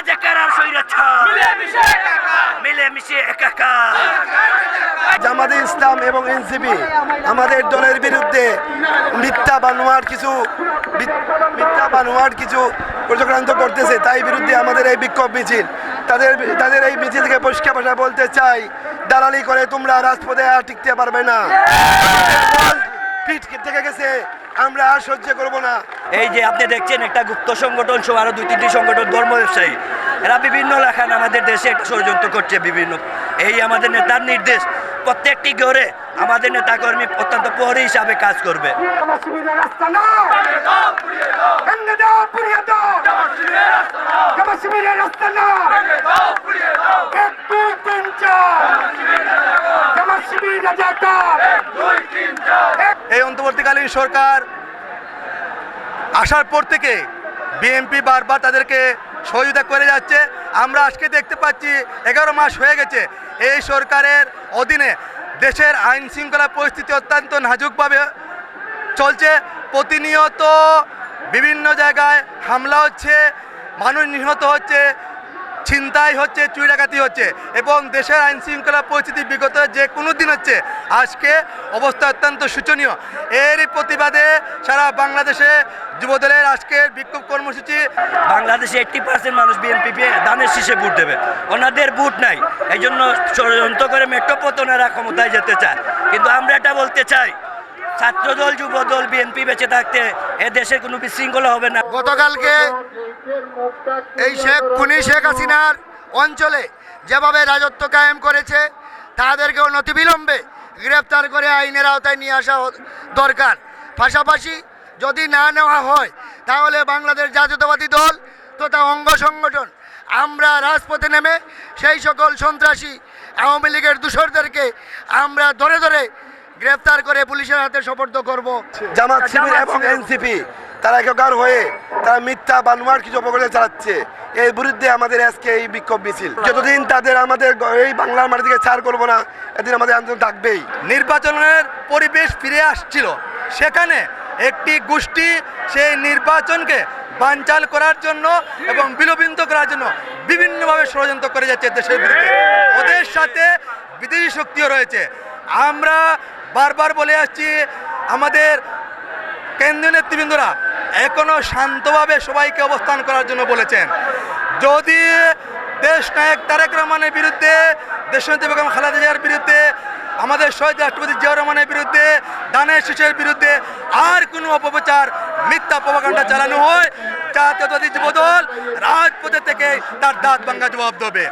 রাজাকার আর স্বৈরাচার মিলেমিশে একাকার। জামাতে ইসলাম এবং এনসিপি আমাদের দলের বিরুদ্ধে মিথ্যা বানোয়ার কিছু মিথ- মিথ্যা বানোয়ার কিছু প্রচক্রান্ত করতেছে তাই বিরুদ্ধে আমাদের এই বিক্ষোভ মিছিল। তাদের তাদের এই মিছিল থেকে পরিষ্কার ভাষা বলতে চাই দালালি করে তোমরা রাজপথে আর টিকতে পারবে না। থেকে গেছে আমরা আর সহ্য করব না। এই যে আপনি দেখছেন একটা গুপ্ত সংগঠন সহ আরও দুই তিনটি সংগঠন ধর্ম ব্যবসায়ী। এরা বিভিন্ন লেখান আমাদের দেশে একটা ষড়যন্ত্র করছে বিভিন্ন। এই আমাদের নেতার নির্দেশ প্রত্যেকটি ঘরে আমাদের নেতাকর্মী অত্যন্ত প্রহরী হিসাবে কাজ করবে। এক দুই তিন চার। এই অন্তর্বর্তীকালীন সরকার আসার পর থেকে বিএনপি বারবার তাদেরকে সহযোগিতা করে যাচ্ছে। আমরা আজকে দেখতে পাচ্ছি এগারো মাস হয়ে গেছে। এই সরকারের অধীনে দেশের আইন শৃঙ্খলা পরিস্থিতি অত্যন্ত নাজুকভাবে চলছে। প্রতিনিয়ত বিভিন্ন জায়গায় হামলা হচ্ছে, মানুষ নিহত হচ্ছে ছিনতাই হচ্ছে চুরি ডাকাতি হচ্ছে এবং দেশের আইন শৃঙ্খলা পরিস্থিতি বিগত যে কোনো দিন হচ্ছে, আজকে অবস্থা অত্যন্ত শোচনীয়। এরই প্রতিবাদে সারা বাংলাদেশে যুবদলের আজকের বিক্ষোভ কর্মসূচি। বাংলাদেশে এইটটি পার্সেন্ট মানুষ বিএনপি দানের শীষে ভোট দেবে। ওনাদের ভোট নাই এই জন্য ষড়যন্ত্র করে মেট্রো পতনেরা ক্ষমতায় যেতে চায়। কিন্তু আমরা এটা বলতে চাই ছাত্রদল, যুবদল বিএনপি বেঁচে থাকতে এ দেশের কোনো বিশৃঙ্খলা হবে না। গতকালকে এই শেখ, খুনি শেখ হাসিনার অঞ্চলে যেভাবে রাজত্ব কায়েম করেছে, তাদেরকেও নতিবিলম্বে গ্রেপ্তার করে আইনের আওতায় নিয়ে আসা দরকার। পাশাপাশি যদি না নেওয়া হয়, তাহলে বাংলাদেশ জাতীয়তাবাদী দল তথা অঙ্গ সংগঠন, আমরা রাজপথে নেমে সেই সকল সন্ত্রাসী আওয়ামী লীগের দূষরদেরকে আমরা ধরে ধরে গ্রেফতার করে পুলিশের হাতে সোপর্দ করব। জামাত শিবির এবং এনসিপি তারা একাকার হয়ে তারা মিথ্যা বানোয়ার কিছু অপকর্ম চালাচ্ছে। এর বিরুদ্ধে আমাদের আজকে এই বিক্ষোভ মিছিল। যতদিন তাদের আমাদের এই বাংলার মাটি থেকে ছাড় করব না এদিন আমাদের আন্দোলন থাকবেই। নির্বাচনের পরিবেশ ফিরে আসছিল। সেখানে একটি গোষ্ঠী সেই নির্বাচনকে বানচাল করার জন্য এবং বিলবিন্ত করার জন্য বিভিন্নভাবে ষড়যন্ত্র করে যাচ্ছে দেশের বিরুদ্ধে। ওদের সাথে বিদেশি শক্তিও রয়েছে। আমরা বারবার বলে আসছি, আমাদের কেন্দ্রীয় নেতৃবৃন্দরা এখনও শান্তভাবে সবাইকে অবস্থান করার জন্য বলেছেন। যদি দেশ নায়ক তারেক রহমানের বিরুদ্ধে দেশনেত্রী বেগম খালেদা জিয়ার বিরুদ্ধে, আমাদের শহীদ রাষ্ট্রপতি জিয়া রহমানের বিরুদ্ধে, দানের শিশুর বিরুদ্ধে আর কোনো অপপ্রচার, মিথ্যা প্রভাকাণ্ডা চালানো হয়, জাতীয়তাবাদী যুবদল রাজপথে থেকে তার দাঁত ভাঙ্গা জবাব দেবে।